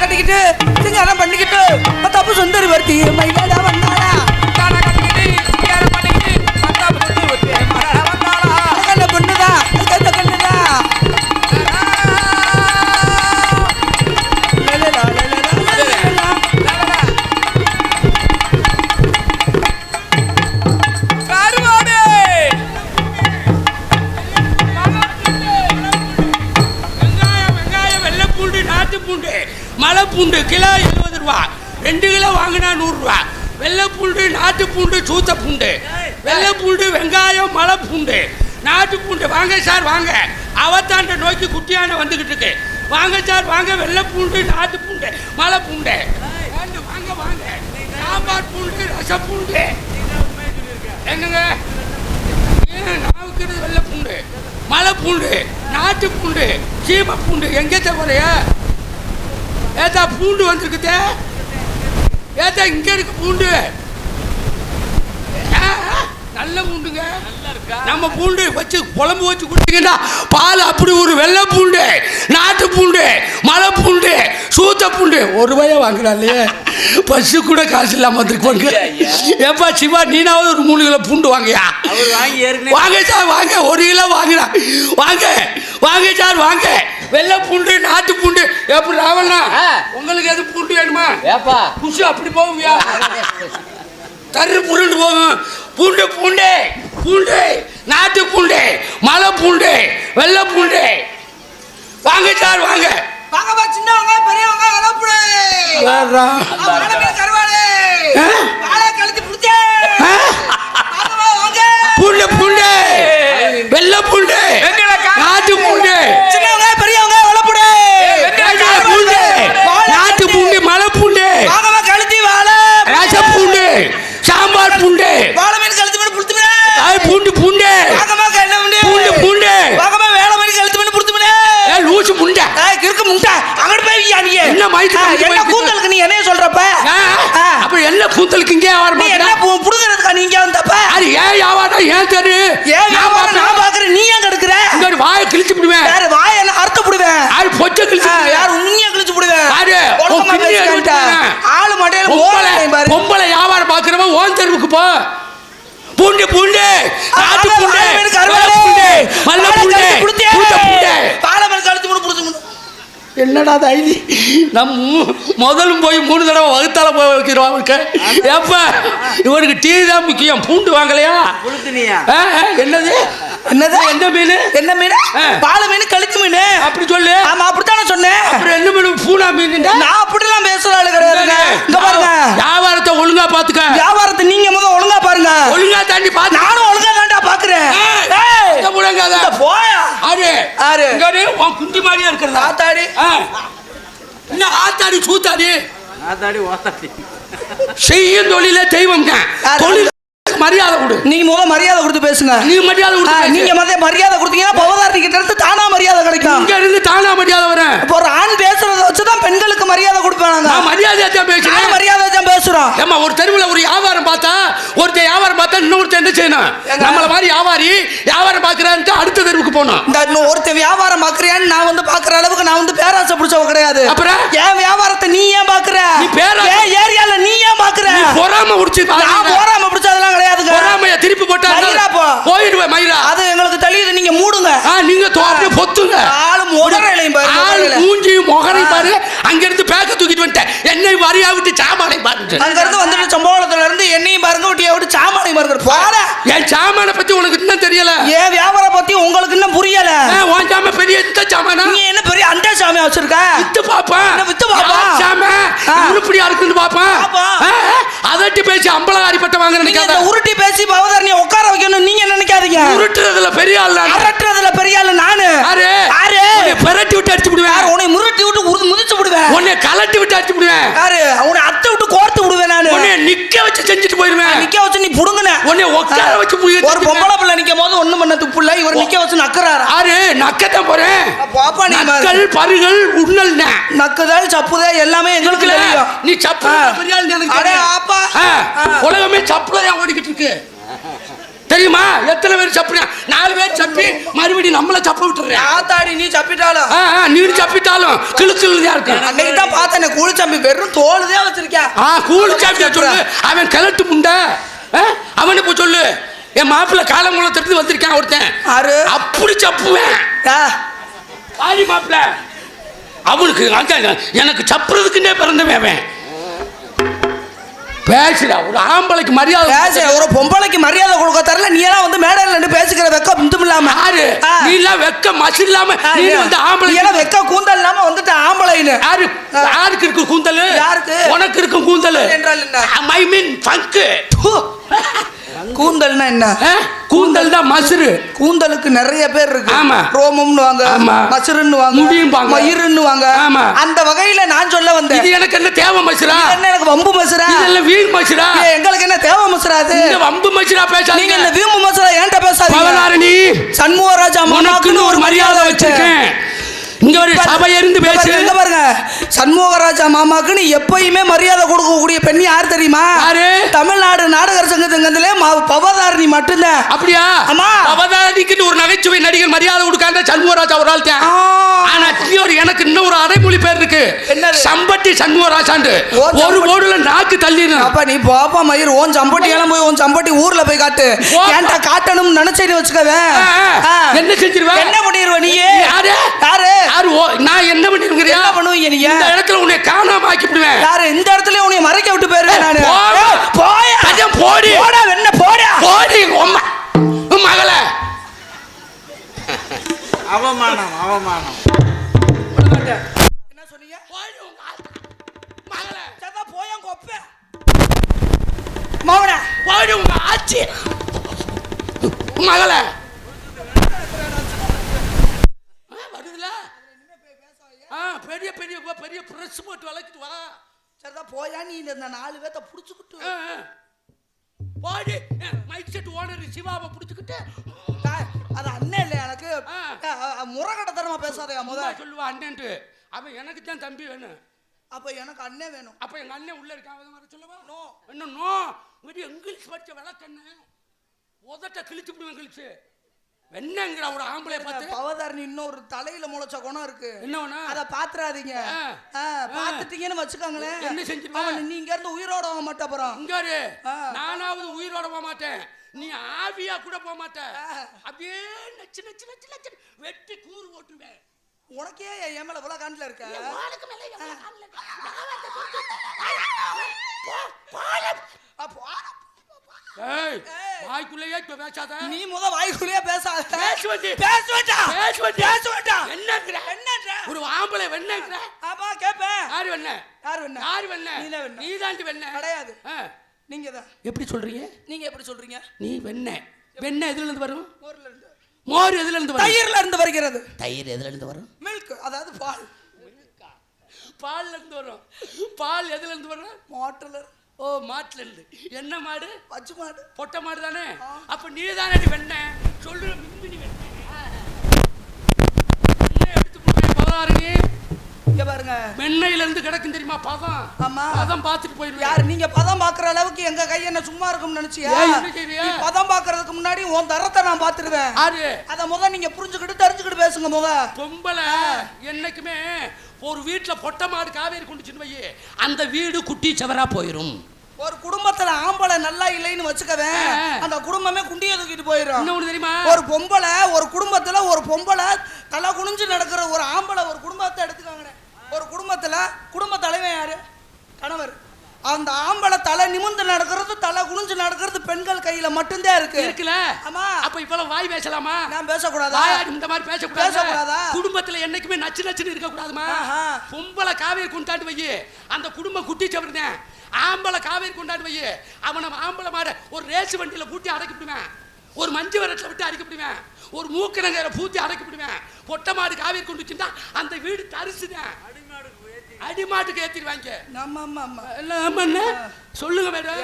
கட்டிக்கிட்டு சிங்காரம் பண்ணிக்கிட்டு தப்பு சுந்தரி வருத்தி மயிலாடா வந்தாளா? மலை பூண்டு நாட்டு பூண்டு வாங்க சார் வாங்க. அவத்தாண்ட நோக்கி குட்டியான வந்துகிட்டு இருக்கு. வாங்க சார் வாங்க. வெள்ளை பூண்டு நாட்டு பூண்டு மலை பூண்டு வாங்க வாங்க வாங்க. சாம்பார் பூண்டு ரசப்பூண்டு. பூண்டு என்னங்க ஏன் நான் வைக்கிறது வெள்ளை பூண்டு மலை பூண்டு நாட்டு பூண்டு சீம பூண்டு எங்கே தவறைய ஏத்தா பூண்டு வந்திருக்குதே. ஏத்தா இங்கே இருக்கு பூண்டு. நல்ல பூண்டுங்க. நம்ம பூண்டு வச்சு குழம்பு வச்சு குடிச்சீங்கன்னா பால் அப்படி ஒரு வெள்ளை பூண்டு நாட்டு பூண்டு மலை பூண்டு சூத்த பூண்டு. ஒரு ரூபாயா வாங்குறாளே பஸ்ஸு கூட காசு இல்லாம வந்துருப்பாங்க. ஏப்பா சிவா நீனாவது ஒரு மூணு கிலோ பூண்டு வாங்கயா வாங்கி சார் வாங்க. ஒரு கிலோ வாங்கினா வாங்க. வாங்க சார் வாங்க. வெள்ளை பூண்டு நாட்டு பூண்டு. எப்படி ராவண்ணா. உங்களுக்கு எது பூண்டு வேணுமா? ஏப்பா. குஷு அப்படி போகுவியா கரு புருண்டு போகும். பூண்டு பூண்டு பூண்டு நாட்டு பூண்டு மலை பூண்டு வெள்ளை பூண்டு. வாங்க சார் வாங்க. வாங்கப்பா சின்னவங்க பெரியவங்க கலப்புடு கருவாடு ஆ? வாழை கழுத்து பிடிச்சே ஆ? வாங்கப்பா வாங்க பூண்டு பூண்டு வெள்ளை பூண்டு நாட்டு பூண்டு சின்னவங்க பெரியவங்க வளப்புடு வெள்ளை பூண்டு நாட்டு பூண்டு மலை பூண்டு வாங்கப்பா கழுத்தி வாழை ரச பூண்டு சாம்பார் பூண்டு வாழை மீன் கழுத்து மீன் புடுத்து மீன் ஆய், பூண்டு பூண்டு வாங்கப்பா என்ன மீன் பூண்டு பூண்டு வாங்கப்பா வேலை மீன் கழுத்து மீன் புடுத்து மீன் ஏ, லூசு முண்டை ஏய் கிறுக்கு முண்டை அங்கிட்டு போய் வையா நீ என்ன? கூந்தலுக்கு நீ என்ன சொல்றப்ப. அப்ப என்ன கூந்தலுக்கு இங்கே நீ என்ன மாட்டேன் பு- புடுங்கறதுக்கா நீங்க வந்தப்ப? அது ஏன் யாவாடா ஏன் தெரு? ஏன் வியாபாரம் நான் பாக்குறேன் நீ ஏன் கெடுக்கிற ஒரு வாயை கிழிச்சு விடுவேன். யாரு வாய் என்ன அறுத்து புடுவேன் யாரு பொச்சை கிழிச்சு விடுவேன். யார் உண்மையா கிழிச்சு புடுவேன் யாரு? ஆளு பாரு. பொம்பளை வியாபாரம் பாக்குறவன் ஓன் தெருவுக்கு போ. பூண்டு பூண்டு நாட்டு ஆமா, பூண்டு வாழை மீன் வெள்ளை கருவாடு. பூண்டு மல்ல வாழை பூண்டு கழுத்து புடுத்தே. பூத்த பூண்டு வாழை மீன் கழுத்து மீன் புடுத்து மீன். என்னடா தைலி நம்ம மூ- முதலும் போய் மூணு தடவை வகுத்தால போய் வைக்கிறோம் அவருக்கு ஏப்ப இவருக்கு டீ தான் முக்கியம். பூண்டு வாங்கலையா? என்னது? என்னது? எந்த மீன்? என்ன மீன்? ஆ. வாழை மீன் கழுத்து மீன். அப்படி சொல்லு. ஆமா அப்படித்தானே சொன்னேன். அப்புறம் என்ன மீன்? பூனா மீன் நான் அப்படிலாம் பேசுற ஆளு கிடையாதுங்க இங்க பாருங்க. வியாபாரத்தை ஒழுங்கா பாத்துக்க. வியாபாரத்தை நீங்க முத ஒழுங்கா பாருங்க. ஒழுங்கா தாண்டி பாத்து நானும் ஒழுங்கா தான்டா பாக்குறேன். இந்த போயா? ஆறு ஆறு. உன் குண்டி மாதிரியா இருக்கிறதா? ஆத்தாடி. ஆ. என்ன ஆத்தாடி சூத்தாடி? ஆத்தாடி ஓத்தாடி. செய்யும் தொழில தெய்வம்? தொழில் மரியாதை கொடு. நீங்க முத மரியாதை கொடுத்து பேசுங்க. நீ மரியாதை கொடுத்து நீங்க மத மரியாதை கொடுத்தீங்கன்னா பவதாரணி கிட்ட இருந்து தானா மரியாதை கிடைக்கும். இங்க இருந்து தானா மரியாதை வரேன் இப்போ ஒரு ஆண் பேசுறத வச்சுதான் பெண்களுக்கு மரியாதை கொடுப்பாங்க நான் மரியாதையா தான் பேசுறேன். மரியாதை தான் பேசுறோம். ஏம்மா ஒரு தெருவில் ஒரு வியாபாரம் பார்த்தா ஒருத்தர் வியாபாரம் பார்த்தா இன்னொருத்தர் என்ன செய்யணும்? நம்மள மாதிரி வியாபாரி வியாபாரம் பார்க்கறான்ட்டு அடுத்த தெருவுக்கு போகணும் இந்த ஒருத்தன் வியாபாரம் பாக்குறியான்னு நான் வந்து பாக்குற அளவுக்கு நான் வந்து பேராசை பிடிச்சவ கிடையாது. அப்புறம்? என் வியாபாரத்தை நீ ஏன் பாக்குற நீ ஏன் ஏரியால நீ ஏன் பாக்குற நீ பொறாம முடிச்சு நான் போறாம பிடிச்சதெல்லாம் கிடையாதுங்க. பொறாமைய திருப்பி போட்டா மயிரா போ. போயிடுவேன் மயிரா அது எங்களுக்கு தெரியுது நீங்க மூடுங்க. நீங்க தோ அப்படியே பொத்துங்க. ஆளு முகரையிலையும் பாரு ஆள். மூஞ்சி முகரை பாரு. அங்க இருந்து பேக்க தூக்கிட்டு வந்துட்டேன். என்னை வரியா விட்டு சாமானை பாருங்க. அங்க இருந்து வந்துட்டு சம்பவத்துல விட்டிய விட்டு சாமானையும் பாருங்க போல என் சாமானை பத்தி உனக்கு இன்னும் தெரியல. ஏன் வியாபாரம் பத்தி உங்களுக்கு இன்னும் புரியல? உன் சாம பெரிய இந்த சாமானா? நீ என்ன பெரிய அந்த சாமியா வச்சிருக்க? வித்து பாப்பா. வித்து பாப்பா? சாம. உருப்படியா இருக்குன்னு பாப்பா. அதட்டி பேசி அம்பலகாரி பட்ட வாங்க நினைக்காத உருட்டி பேசி பவதாரணியை உட்கார வைக்கணும் நீங்க நினைக்காதீங்க? உருட்டுறதுல பெரிய ஆள் நான். அரட்டுறதுல பெரிய ஆளு நானு. யாரு? உன்னை பெரட்டி விட்டு அடிச்சு விடுவேன். உன்னை முருட்டி விட்டு முதிச்சு விடுவேன். உன்னை கலட்டி விட்டு அடிச்சு விடுவேன். யாரு? உன்னை அத்தை விட்டு கோர்த்து விடுவேன் நானு. உன்னை நிக்க வச்சு செஞ்சுட்டு போயிருவேன் நிக்க வச்சு நீ புடுங்குன. உன்னை உட்கார வச்சு ஒரு பொம்பளை பிள்ளை நிக்கும் போது ஒண்ணு பண்ண துப்பு இல்ல இவர் நிக்க வச்சு நக்குறாரு? ஆறு நக்கத்தான் போறேன். பாப்பா நீ நக்கல் பருகள் உண்ணல் நக்குதல் சப்புதல் எல்லாமே எங்களுக்கு தெரியும். நீ சப்பு ஆ. பெரிய ஆள் எனக்கு. ஆப்பா. உலகமே சப்புல தான் ஓடிக்கிட்டு இருக்கு. தெரியுமா? எத்தனை பேர் சப்பினா? நாலு பேர் சப்பி மறுபடியும் நம்மள சப்ப விட்டுறேன் ஆத்தாடி நீ சப்பிட்டாலும். நீர் சப்பிட்டாலும் கிழுக்கிழுதியா இருக்கு. அன்னைக்கு தான் பார்த்தேன் கூலிச்சம்பி வெறும் தோலுதே வச்சிருக்கேன். ஆ கூலி சாப்பிட்ட சொல்லு. அவன் கிழட்டு முண்டை. அவனை போய் சொல்லு. என் மாப்பிள்ளை காலங்குளத்திலிருந்து வந்திருக்கான் ஒருத்தன். யாரு? அப்படி சப்புவேன். பாடி மாப்பிள்ள. அவனுக்கு எனக்கு சப்புறதுக்குன்னே பிறந்தவன் அவன். பேசுடா. ஒரு ஆம்பளைக்கு மரியாதை பேச ஒரு பொம்பளைக்கு மரியாதை கொடுக்க தரல. நீ எல்லாம் வந்து மேடையில நின்று பேசிக்கிற வெக்கம் இந்தும் இல்லாம. யாரு. நீ எல்லாம் வெக்க மசி இல்லாம நீ வந்து ஆம்பளை எல்லாம் வெக்க கூந்தல் இல்லாம வந்துட்டு ஆம்பளைன்னு. யாரு? யாருக்கு இருக்கு கூந்தல்? யாருக்கு? உனக்கு இருக்கும் கூந்தல். என்றால் என்ன? ஐ மீன் ஃபங்கு ஹு. கூந்தல்னா என்ன? கூந்தல். தான் மசுரு கூந்தலுக்கு நிறைய பேர் இருக்கு. ஆமா. ரோமம்னு வாங்க ஆமா. மசுருன்னு வாங்க முடியும்பாங்க. மயிருன்னு வாங்க. ஆமா. அந்த வகையில நான் சொல்ல வந்தேன். இது எனக்கு என்ன தேவை மசுரா என்ன எனக்கு வம்பு மசுரா இதெல்லாம் வீண் மசுரா எங்களுக்கு என்ன தேவை மசுரா அது? இந்த வம்பு மசுரா நீங்க பேசாதீங்க இந்த வீம்பு மசுரா ஏன்ட்ட பேசாதீங்க? பவனாரணி சண்முகராஜா உனக்குன்னு ஒரு மரியாதை வச்சிருக்கேன். இங்க ஒரு சபை இருந்து இங்க பேசு பாருங்க, இங்க பாருங்க. சண்முகராஜா மாமாக்குன்னு எப்பயுமே மரியாதை கொடுக்கக்கூடிய பெண் யார் தெரியுமா? யாரு? தமிழ்நாடு நாடகர் சங்கத்திலே பவதாரணி மட்டும்தான். அப்படியா? ஆமா. அவதானிக்குன்னு ஒரு நகைச்சுவை நடிகர் மரியாதை கொடுக்காத சண்முகராஜா ஒரு ஆள் தான் ஆ. ஆனா இன்னொரு எனக்கு இன்னும் ஒரு அடைமொழி பேர் இருக்கு என்னது? சம்பட்டி சண்முகராஜாண்டு ஓ, ஒரு. ஓடுல நாக்கு தள்ளிடும் அப்ப நீ பாப்பா மயிர் ஓன் சம்பட்டி எல்லாம் போய் ஓன் சம்பட்டி ஊர்ல போய் காட்டு. ஏன்டா காட்டணும்னு நினைச்சேன்னு வச்சுக்கவே. என்ன செஞ்சிருவ? என்ன பண்ணிருவ நீ? யாரு? யாரு? யாரு? ஓ நான் என்ன பண்ணிருக்கிறியா? என்ன பண்ணுவீங்க நீங்க? இந்த இடத்துல உன்னை காணாம ஆக்கிவிடுவேன் யாரு? இந்த இடத்துல உன்னை மறைக்க விட்டு போயிருவேன் நானு. போயா. போடி. போடா வெண்ண போடா. போடி உம்மா மகள. அவமானம் அவமானம். போடி உங்க ஆச்சி. மகள. வருதுல? ஆ பெரிய பெரிய பெரிய பிரஸ் போட்டு வளர்க்கிட்டு வா. சதா போயா நீ இந்த நாலு பேத்த புடிச்சுக்கிட்டு. போடி மைக் செட் ஓனர் சிவாவை பிடிச்சிக்கிட்டு. அது அண்ணன் இல்ல எனக்கு? ஆ. முறகட்டத்தனமா பேசாதயா முத. முத சொல்லுவா அண்ணன்ட்டு. அவன் எனக்கு தான் தம்பி வேணும். அப்ப எனக்கு அண்ணன் வேணும். அப்ப எங்க அண்ணன் உள்ள இருக்கான். அவன் வர சொல்லவா? நோ. என்ன நோ? இங்கிட்டு இங்கிலீஷ் படிச்ச விளக்கண்ணு உதட்ட கிழிச்சு விடுவேன் கிழிச்சு வெண்ணங்கிற ஒரு ஆம்பளை பார்த்து. பவதாரணி இன்னொரு தலையில முளைச்ச குணம் இருக்கு. என்ன? அத பாத்துறாதீங்க. பாத்துட்டீங்கன்னு வச்சுக்கோங்களேன். என்ன செஞ்சிருவ? அவன் நீ இங்க இருந்து உயிரோட வாங்க மாட்ட அப்புறம் இங்க. நானாவது உயிரோட போக மாட்டேன். நீ ஆவியா கூட போக மாட்ட. அப்படியே நச்சு நச்சு நச்சு நச்சு வெட்டி கூறு ஓட்டுவேன். உனக்கே என் மேல இவ்வளவு காண்டில இருக்க. வாய்க்குள்ளேயே இப்ப பேசாத. நீ முத வாய்க்குள்ளேயே பேசாத. பேசுவண்டி. பேசுவேண்டா பேசுவண்டி. பேசுவேண்டா என்னங்கிற? என்னன்ற ஒரு ஆம்பளை வெண்ணங்கிற? ஆமா கேப்பேன். யாரு வெண்ண? யார் வேணா யாரு வெண்ண? நீதான் வெண்ண. நீதாண்டி வெண்ண. கிடையாது. நீங்க தான். எப்படி சொல்றீங்க? நீங்க எப்படி சொல்றீங்க? நீ வெண்ண. வெண்ண எதுல இருந்து வரும்? ஊர்ல இருந்து. மோர் எதுல இருந்து வரும் தயிர்ல இருந்து வருகிறது. தயிர் எதுல இருந்து வரும்? மில்க் அதாவது பால். பால்ல இருந்து வரும். பால் எதுல இருந்து வரும்? மோட்டர்ல ஓ மாட்டுல இருந்து. என்ன மாடு? பச்சை மாடு. பொட்டை மாடு தானே? அப்ப நீ தானே வெண்ண. சொல்ற மின்மினி வெண்ண. எடுத்து போடுறேன் பதாரணி இங்க பாருங்க. வெண்ணெயில இருந்து கிடக்கும் தெரியுமா பதம்? ஆமா. பதம் பார்த்துட்டு போயிருவேன். யார் நீங்க பதம் பாக்குற அளவுக்கு எங்க கை என்ன சும்மா இருக்கும்னு நினைச்சியா? பதம் பாக்குறதுக்கு முன்னாடி உன் தரத்தை நான் பாத்துருவேன் ஆறு அத முத நீங்க புரிஞ்சுக்கிட்டு தெரிஞ்சுக்கிட்டு பேசுங்க முத. பொம்பளை என்னைக்குமே ஒரு வீட்டுல பொட்டை மாடு காவேரி கொண்டுச்சுன்னு வையே அந்த வீடு குட்டி செவரா போயிரும். ஒரு குடும்பத்துல ஆம்பளை நல்லா இல்லைன்னு வச்சுக்கவேன் ஆ. அந்த குடும்பமே குண்டிய தூக்கிட்டு போயிடும் தெரியுமா? ஒரு பொம்பளை ஒரு குடும்பத்துல ஒரு பொம்பளை தலை குனிஞ்சு நடக்கிற ஒரு ஆம்பளை ஒரு குடும்பத்தை எடுத்துக்காங்க ஒரு குடும்பத்துல குடும்ப தலைவன் யாரு? கணவர். அந்த ஆம்பளை தலை நிமிர்ந்து நடக்கிறது தலை குனிஞ்சு நடக்கிறது பெண்கள் கையில மட்டும்தான் இருக்கு. இருக்குல்ல? ஆமா. அப்ப இப்பெல்லாம் வாய் பேசலாமா? நான் பேசக்கூடாதா? இந்த மாதிரி பேசக்கூடாது? பேசக்கூடாதா? குடும்பத்துல என்னைக்குமே நச்சு நச்சுன்னு இருக்க கூடாதுமா. பொம்பளை காவேரி கொண்டாட்டு வையே. அந்த குடும்பம் குட்டி சவர்ந்தேன் ஆம்பளை காவேரி கொண்டாட்டு வையே. அவனை ஆம்பளை மாட ஒரு ரேஸ் வண்டியில பூட்டி அடைக்கிவிடுவேன் ஒரு மஞ்சு வரட்டில் விட்டு அடைக்கிவிடுவேன் ஒரு மூக்கணங்கரை பூத்தி அடைக்கிவிடுவேன் பொட்டை மாடு காவேரி கொண்டு வச்சுட்டா அந்த வீடு தரிசுதான் அடிமாட்டுக்கு ஏத்திடுவாங்க. ஆமா ஆமா ஆமா எல்லாம் ஆமா என்ன? சொல்லுங்க மேடம்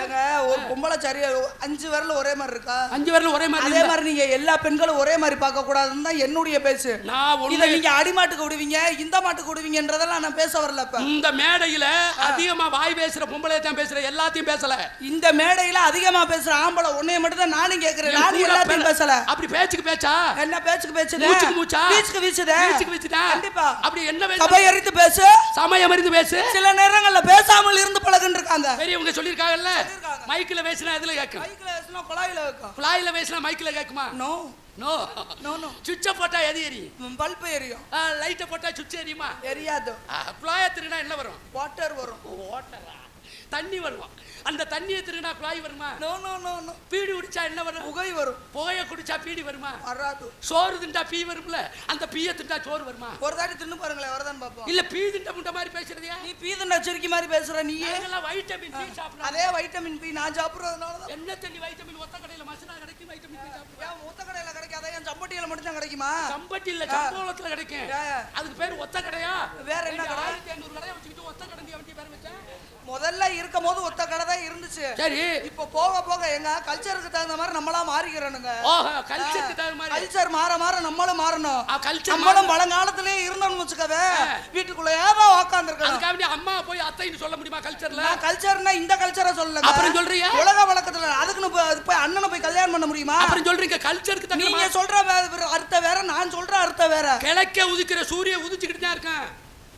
ஒரு பொம்பளை சரியா அஞ்சு விரல் ஒரே மாதிரி இருக்கா? அஞ்சு பேர்ல ஒரே மாதிரி அதே மாதிரி நீங்க எல்லா பெண்களும் ஒரே மாதிரி பார்க்க கூடாதுன்னு தான் என்னுடைய பேச்சு. நான் இத நீங்க அடிமாட்டுக்கு விடுவீங்க இந்த மாட்டுக்கு விடுவீங்கன்றதெல்லாம் நான் பேச வரல இப்ப. இந்த மேடையில அதிகமா வாய் பேசுற பொம்பளை தான் பேசுற எல்லாத்தையும் பேசல. இந்த மேடையில அதிகமா பேசுற ஆம்பளை உன்னைய மட்டும் தான் நானும் கேக்குறேன். நானும் எல்லாத்தையும் பேசல. அப்படி பேச்சுக்கு பேச்சா? என்ன பேச்சுக்கு பேச்சுதே? மூச்சுக்கு மூச்சா? பீச்சுக்கு வீசுதே வீச்சுக்கு வீச்சுதா? கண்டிப்பா. அப்படி என்ன சபை பேச. சமயம் இருந்து பேசு. சில நேரங்கள்ல பேசாமல் இருந்து பழகுன்னு இருக்காங்க. பெரியவங்க சொல்லிருக்காங்கல்ல சொல்லிருக்காங்க. மைக்ல பேசினா எதுல கேட்கும்? மைக்ல பேசினா குழாயில வைக்கும் குழாயில பேசினா மைக்ல கேட்குமா? நோ நோ நோ நோ சுவிட்ச போட்டா எது எரியும்? பல்ப் எரியும். லைட்டை போட்டா சுவிட்ச் எரியுமா? எரியாது. குழாய திருடா என்ன வரும்? வாட்டர் வரும். ஓட்டரா தண்ணி வரும்? அந்த தண்ணியை திருடா குழாய் வருமா? No no no no beedi குடிச்சா என்ன வரும்? புகை வரும். புகைய குடிச்சா பீடி வருமா? வராது. சோறு திண்டா பீ வரும்ல? அந்த பீய திண்டா சோறு வருமா? ஒரு தாட்டி தின்னு பாருங்களேன் வரதான் பாப்போம் இல்ல பீ திண்ட முண்ட மாதிரி பேசுறதையா நீ பீதுண்ட சிரிக்கி மாதிரி பேசுற நீயே. நாங்கெல்லாம் வைட்டமின் பி சாப்பிடுறோம். அதே வைட்டமின் பி நான் சாப்பிடுறதுனால தான் என்ன தண்ணி வைட்டமின் ஒத்த கடையில மசனா கிடைக்கும் வைட்டமின் பி சாப்பிடுறோம். ஏன் மூத்த கடையில கிடைக்காத? என் சம்பட்டியில மட்டும் தான் கிடைக்குமா? சம்பட்டி இல்ல சம்பளத்துல கிடைக்கும்? அதுக்கு பேர் ஒத்த கடையா? வேற என்ன கடை? ஆயிரத்தி ஐநூறு கடையை வச்சுக்கிட்டு ஒத்த கடை வண்டி பேர் வச்சா முதல்ல இருக்கும் போது ஒத்த கடை தான் இருந்துச்சு. சரி. இப்போ போக போக எங்க கல்ச்சருக்கு தகுந்த மாதிரி நம்மளா மாறிக்கிறோனுங்க. ஓஹோ கல்ச்சருக்கு தகுந்த மாதிரி. கல்ச்சர் மாற மாற நம்மளும் மாறணும். culture நம்மளும் பழங்காலத்திலே இருந்தோம்னு வச்சுக்கவே வீட்டுக்குள்ளேயே தான் அதுக்காக வேண்டி அம்மா போய் அத்தைன்னு சொல்ல முடியுமா கல்ச்சர்ல கல்ச்சர்னா இந்த கல்ச்சரை சொல்லல அப்புறம் சொல்றியா? உலக வழக்கத்துல அதுக்குன்னு போய் அண்ணனை போய் கல்யாணம் பண்ண முடியுமா? அப்புறம் சொல்றீங்க கல்ச்சருக்கு தகுந்த நீங்க சொல்ற அர்த்தம் வேற நான் சொல்ற அர்த்தம் வேற. கிழக்க உதிக்கிற சூரிய உதிச்சுக்கிட்டு தான் இருக்கான்.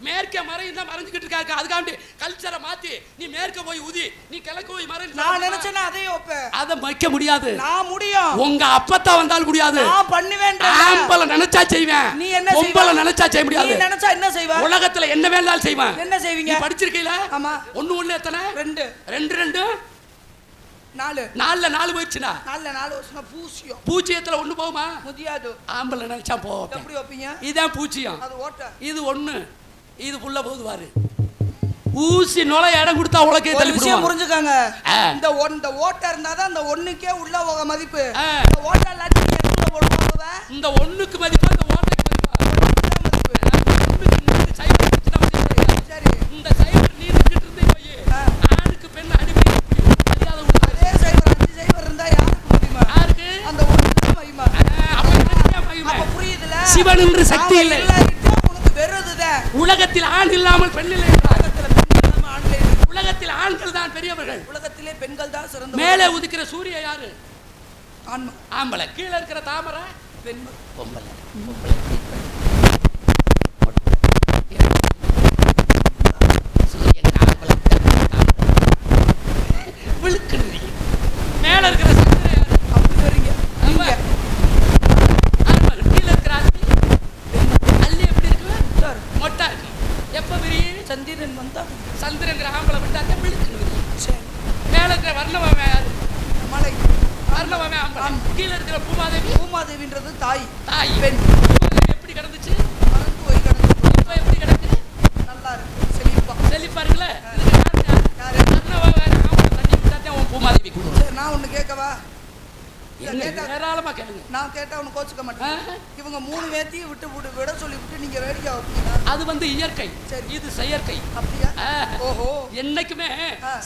மேற்க மறையும் தான் மறைஞ்சுக்கிட்டு இருக்காங்க. அதுக்காக வேண்டி கல்ச்சரை மாத்தி நீ மேற்க போய் உதி நீ கிழக்க போய் மறை நான் நினைச்சேன்னா அதையும் வைப்பேன் அதை வைக்க முடியாது. நான் முடியும். உங்க அப்பத்தா வந்தால் முடியாது. நான் பண்ணுவேன் ஆம்பளை நினைச்சா செய்வேன். நீ என்ன? பொம்பளை நினைச்சா செய்ய நீ முடியாது நினைச்சா என்ன செய்வ? உலகத்துல என்ன வேணாலும் செய்வேன் என்ன செய்வீங்க? நீ படிச்சிருக்கீல? ஆமா. ஒண்ணு ஒண்ணு எத்தனை? ரெண்டு. ரெண்டு ரெண்டு? நாலு. நாலுல நாலு போயிடுச்சுனா நாலுல நாலு வருஷம் பூசியம் பூச்சியத்துல ஒண்ணு போகுமா? முதியாது. ஆம்பளை நினைச்சா போவோம் எப்படி வைப்பீங்க? இதான் பூச்சியம். அது ஓட்ட. இது ஒண்ணு. இது போகுது பாரு ஊசி நுழைய இடம் கொடுத்தா உலகே ஒரு தள்ளி விஷயம். புரிஞ்சுக்கங்க. இந்த ஒன் இந்த ஓட்டை இருந்தாதான் அந்த ஒண்ணுக்கே உள்ள போக மதிப்பு. இந்த ஓட்டை நீ ஒண்ணுக்கு மதிப்பா இந்த ஓட்டைக்கு மதிப்பா. சரி இந்த சைபர் நீண்டுகிட்டு இருந்து போய். ஆ. ஆணுக்கு பெண் அடிமை அதே சைபர் அஞ்சு சைபர் இருந்தா யாருக்கு அந்த ஒண்ணுக்கு மகிமா அப்ப புரியுதுல சிவன் என்று சக்தி இல்லை. உலகத்தில் ஆண் இல்லாமல் பெண் இல்லை. உலகத்துல ஆண்களே தான் பெரியவர்கள். உலகத்திலே பெண்கள் தான் சிறந்த மேலே உதிக்கிற சூரிய யாரு? ஆம்பளை. கீழே இருக்கிற தாமரை? பெண்மை பொம்பளை. பொம்பளை மேல இருக்கிற சந்திரன் யாரு? அப்படி வரீங்க நீங்க ஆண்மகன். கீழே இருக்கிற அள்ளி அள்ளி எப்படி இருக்கு சார் மொட்டா இருக்கு எப்ப விரியும் சந்திரன் வந்தா சந்திரங்கிற ஆம்பளை விட்டாக்க விழுக்குன்னு விரியும் சரி மேல இருக்கிற வர்ணவன் யாரு மலை வர்ணவன் ஆம்பளை கீழே இருக்கிற பூமாதேவி பூமாதேவின்றது தாய் தாய் பெண் பூமாதேவி எப்படி கிடந்துச்சு மறந்து போய் கிடந்து இப்ப எப்படி கிடக்கு நல்லா இருக்கு செழிப்பா செழிப்பா இருக்குல்ல இதுக்கு காரணம் யாரு? யாரு? வர்ணவன் வேற ஆம்பளை தண்ணி விட்டாத்தான் உன் பூமாதேவி கொடுக்கும் சரி நான் ஒண்ணு கேட்கவா என்ன கேட்டா- ஏராளமா கேளுங்க நான் கேட்டா உனக்கு கோச்சுக்க மாட்டேன் ஆ? இவங்க மூணு பேத்தையும் விட்டு விட்டு விட சொல்லி விட்டு நீங்க வேடிக்கை வைப்பீங்களா அது வந்து இயற்கை. சரி. இது செயற்கை. அப்படியா. ஓஹோ. என்னைக்குமே.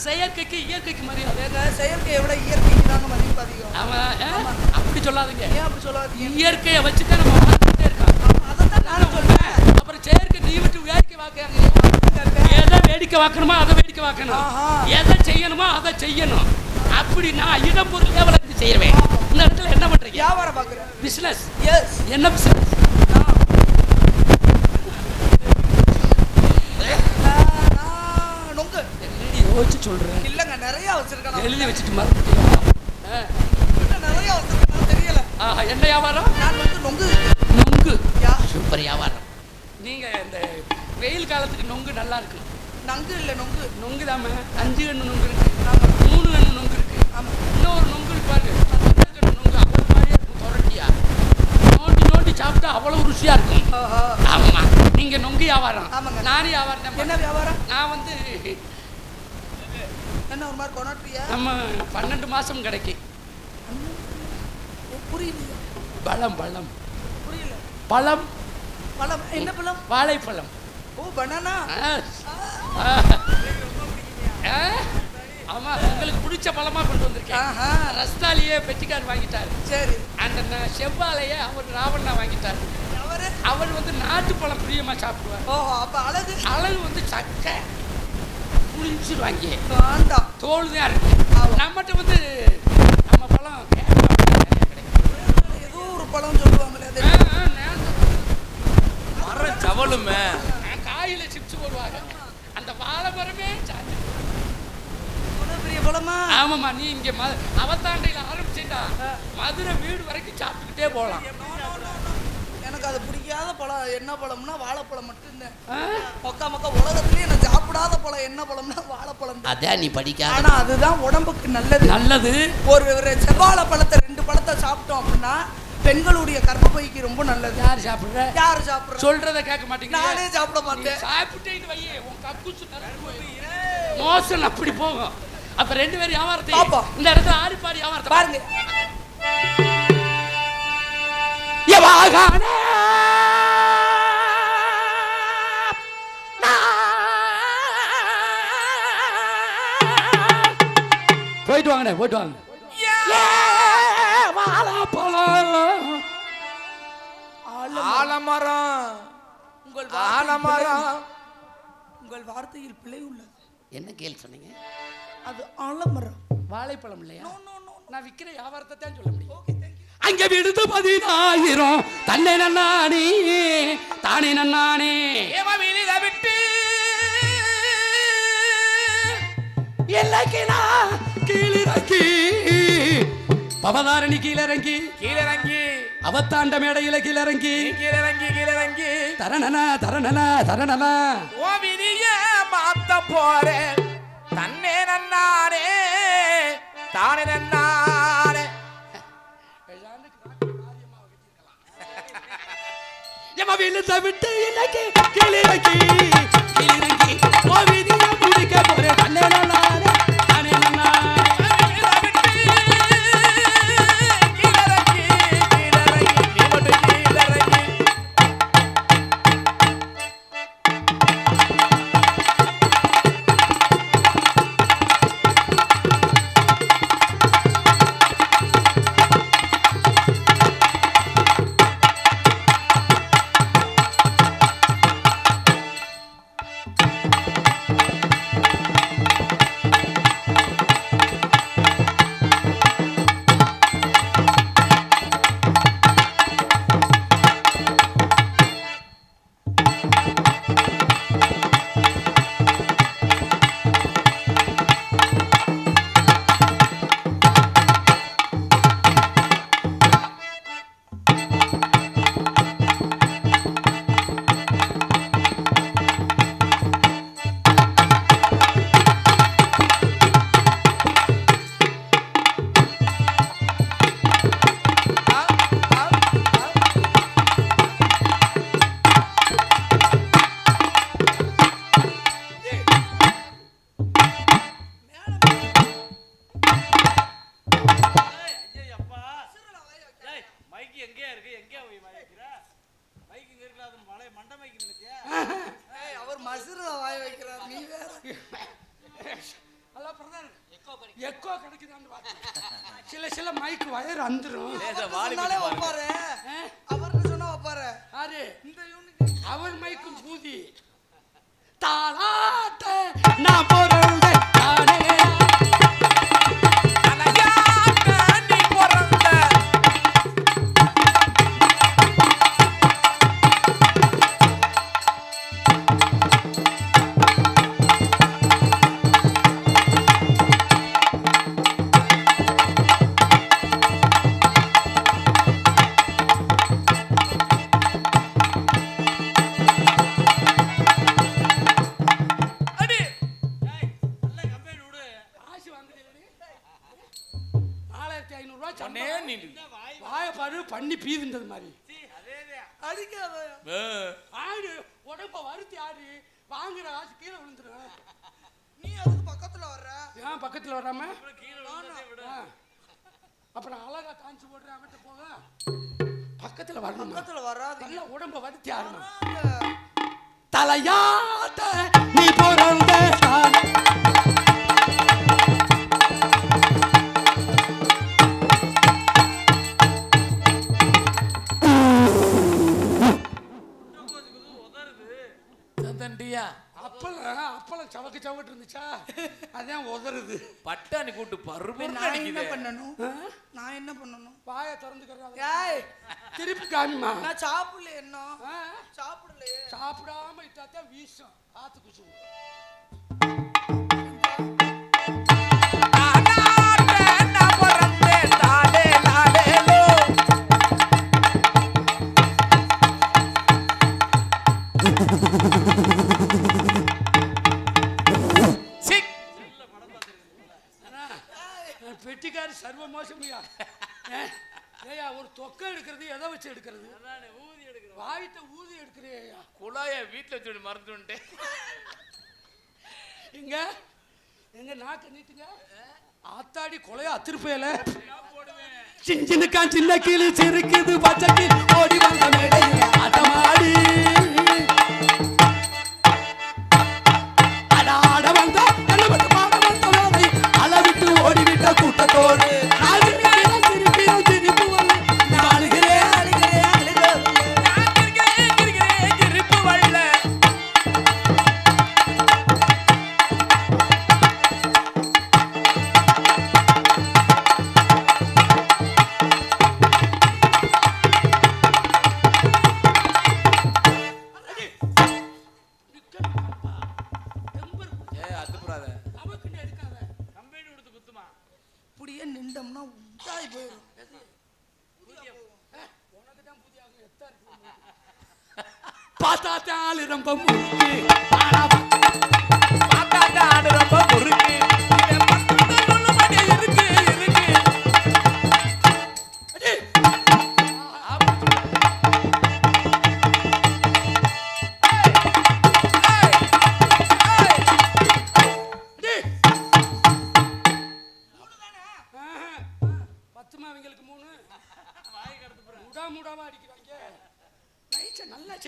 செயற்கைக்கு இயற்கைக்கு மரியாதை. செயற்கையை விட இயற்கைக்கு தாங்க மதிப்பு அதிகம் அவன் ஆ, அப்படி சொல்லாதீங்க. ஏன் அப்படி சொல்லாதீங்க? இயற்கையை வச்சுட்டு நம்ம வாழ்ந்துட்டே இருக்கான் ஆமா, அதைத்தான் நானும் சொல்றேன். அப்புறம் செயற்கை நீ விட்டு வேடிக்கை வாக்காங்க எதை வேடிக்கை வாக்கணுமோ அதை வேடிக்கை வாக்கணும். எதை செய்யணுமோ அதை செய்யணும். அப்படி நான் இடம் பொருள் லேவலுக்கு செய்யறேன் இடத்துல என்ன பண்றீங்க? வியாபாரம் பாக்குறேன் பிசினஸ் எஸ் என்ன பிசினஸ் நொங்கு? யோசிச்சு சொல்றேன் இல்லங்க நிறைய வச்சிருக்கேன். எழுதி வச்சுட்டு. இன்னும் நிறைய வச்சிருக்கேன் தெரியல. ஆஹா, என்ன வியாபாரம்? நான் வந்து நொங்கு. நொங்கு. யா. சூப்பர் வியாபாரம். நீங்க இந்த வெயில் காலத்துக்கு நொங்கு நல்லா இருக்கு. நங்கு இல்ல நொங்கு. நொங்கு தாம அஞ்சு கண்ணு நொங்கு. இங்கே நொங்கு வியாபாரம். நானே வியாபாரம் என்ன வியாபாரம்? நான் வந்து என்ன ஒரு மாதிரி கொண்டாட்டுறியா நம்ம பன்னெண்டு மாதம் கிடைக்கும் புரியல பழம் பழம். புரியல. பழம். பழம். என்ன பழம்? வாழைப்பழம். ஓ பனானா ஆமா உங்களுக்கு பிடிச்ச பழமா கொண்டு வந்திருக்கேன். ரஸ்தாலியே பெட்டிக்கார் வாங்கிட்டார். சரி. அந்த செவ்வாழையே அவர் ராவண்ணா வாங்கிட்டார். அவரு அவர் வந்து நாட்டு பழம் பிரியமா சாப்பிடுவார் ஓஹோ அப்ப அழகு. அழகு வந்து சக்கை புளிஞ்சிருவாங்க வேண்டாம். தோல் தான் இருக்கு. நம்மகிட்ட வந்து நம்ம பழம் ஏதோ ஒரு பழம் சொல்லுவாங்களே மர ஜவலுமே காயில சிப்ஸ் போடுவாங்க. அந்த வாழை மரமே சாஞ்சு பெரிய பழமா? ஆமாம்மா நீ இங்க ம அவத்தாண்டையில் ஆரம்பிச்சேன்டா மதுரை வீடு வரைக்கும் சாப்பிட்டுக்கிட்டே போகலாம். எனக்கு அது பிடிக்காத பழம் என்ன பழம்னா வாழைப்பழம் மட்டும்தான்? மொக்கா மொக்கா உலகத்திலேயே நான் சாப்பிடாத பழம் என்ன பழம்னா வாழைப்பழம் தான். அதான் நீ படிக்காத ஆனா அதுதான் உடம்புக்கு நல்லது. நல்லது. ஒரு ஒரு செவ்வாழை பழத்தை ரெண்டு பழத்தை சாப்பிட்டோம் அப்படின்னா பெண்களுடைய கர்ப்பப்பைக்கு ரொம்ப நல்லது. யார் சாப்பிடுற? யாரு சாப்பிடுறா? சொல்றத கேட்க மாட்டேங்கிறீங்க நானே சாப்பிட மாட்டேன். சாப்பிட்டே இது வையே உன் கக்கூசு நரம்பு போயிரும். மோசம் அப்படி போகும். அப்ப ரெண்டு பேரும் வியாபாரத்தை. இந்த இடத்துல ஆடி பாடி வியாபாரத்தை பாருங்க. போயிட்டு வாங்கண்ணே போயிட்டு வாங்க ஆலமரம் உங்கள் ஆலமரம் உங்கள் வார்த்தையில் பிழை உள்ளது என்ன கேள்வி சொன்னீங்க அது ஆலமரம் வாழைப்பழம் இல்லையா. நான் விற்கிற வியாபாரத்தை தான் சொல்ல முடியும். அங்க விடுத்து பதினாயிரம். தன்னை நன்னானே தானே நன்னானே. விட்டு. எல்லைக்கு நான் கீழிறங்கி. பவதாரணி கீழிறங்கி. கீழிறங்கி. அவத்தாண்ட மேடையில கீழிறங்கி. கீழிறங்கி கீழிறங்கி. தரணன தரணன தரணன. ஓ விதிய மாத்த போறேன். தன்னே நன்னானே தானே நன்னானே எம விழுந்த விட்டு இலக்கி கீழிறங்கி கீழிறங்கி ஓ விதிய முடிக்க யாரு இந்த அவர் மைக்கும் பூதி. தாளாட்ட நான் வராம. அப்புறம் அழகா காஞ்சி போடுறேன் அவன்கிட்ட போக. பக்கத்துல வரணும்? பக்கத்துல வராதீங்க. நல்ல உடம்ப வருத்தி ஆடணும் வராத. இருந்துச்சா அதான் உதறுது பட்டாணி கூட்டு பருப்பு நான் என்ன பண்ணணும் நான் என்ன பண்ணணும் வாயை திறந்துக்கிறாங்க ஏய் திருப்பி காமிமா நான் சாப்பிடல என்ன ஆ? சாப்பிடலையே சாப்பிடாம இட்டாத்தான் வீசும் ஆத்து குசு பெட்டிக்காரி சர்வ மோசமையா? ஏயா ஒரு தொக்கை எடுக்கிறது எதை வச்சு எடுக்கிறது? ஊதி ஊதி எடுக்கிறியா? குழாய வீட்டுல வச்சு மறந்துட்டு எங்க எங்க நாக்கு நீட்டுங்க? ஆத்தாடி கொலையா அத்திருப்பையில. சின்ன சின்ன கிளி சிரிக்குது பச்சை ஓடி வந்த மேடையில. ஆட்டமாடி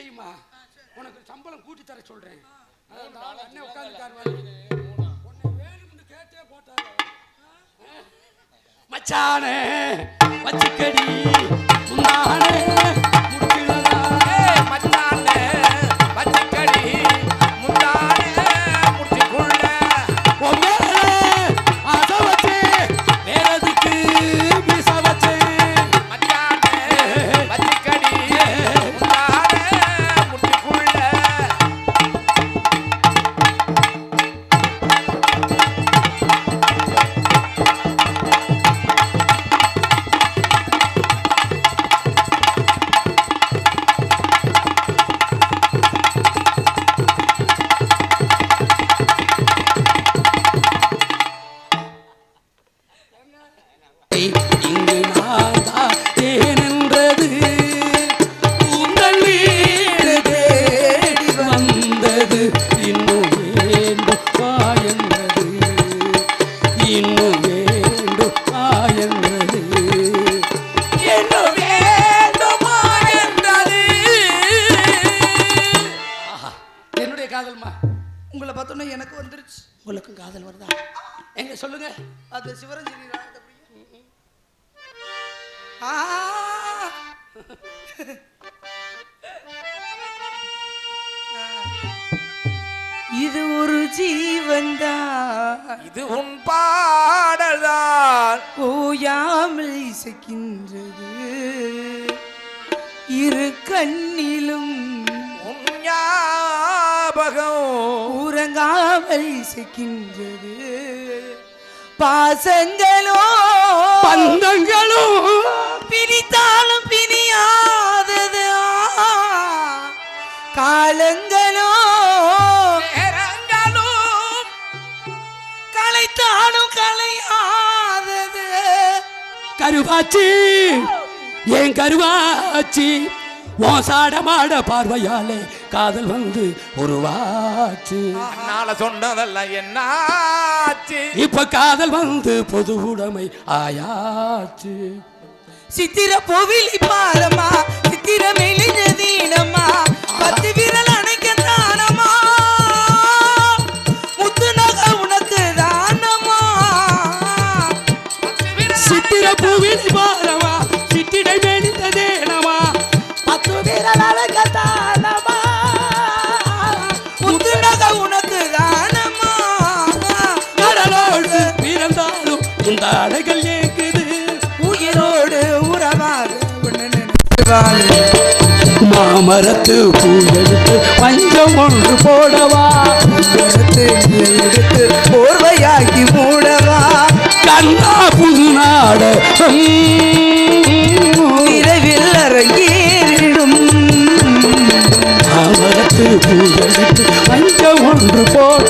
செய்யுமா உனக்கு சம்பளம் கூட்டி தர சொல்றேன். அண்ணன் உட்காந்துருக்காரு உன்னை வேணும்னு கேட்டே போட்டாரு. மச்சானே வச்சுக்கடி முந்தானே ஞாபகம் உறங்காமல் இசைக்கின்றது பாசங்களோ பந்தங்களும் பிரித்தாலும் பிரியாதது. காலங்களோ நேரங்களும் களைத்தாலும் களையாதது. கருவாச்சி ஏன் கருவாச்சி? உன் சாடமாட பார்வையாலே காதல் வந்து உருவாச்சு. நாள சொன்னதெல்லாம் என்னாச்சு? இப்ப காதல் வந்து பொது உடைமை ஆயாச்சு. சித்திர பொவிலி பாரமா சித்திர மெலிஞ்ச தீனமா பத்து விரல் அணைக்க தானமா? முத்து நகை உனக்கு தானமா? சித்திர பூவில் பாரமா அடைகள் ஏக்குது உயிரோடு உறவாக மாமரத்து பூ எடுத்து பஞ்சம் ஒன்று போடவா? மரத்து எடுத்து போர்வையாக்கி மூடவா? கண்ணா புது நாட அஞ்சு பூ எடுத்து அஞ்ச ஒன்று போல்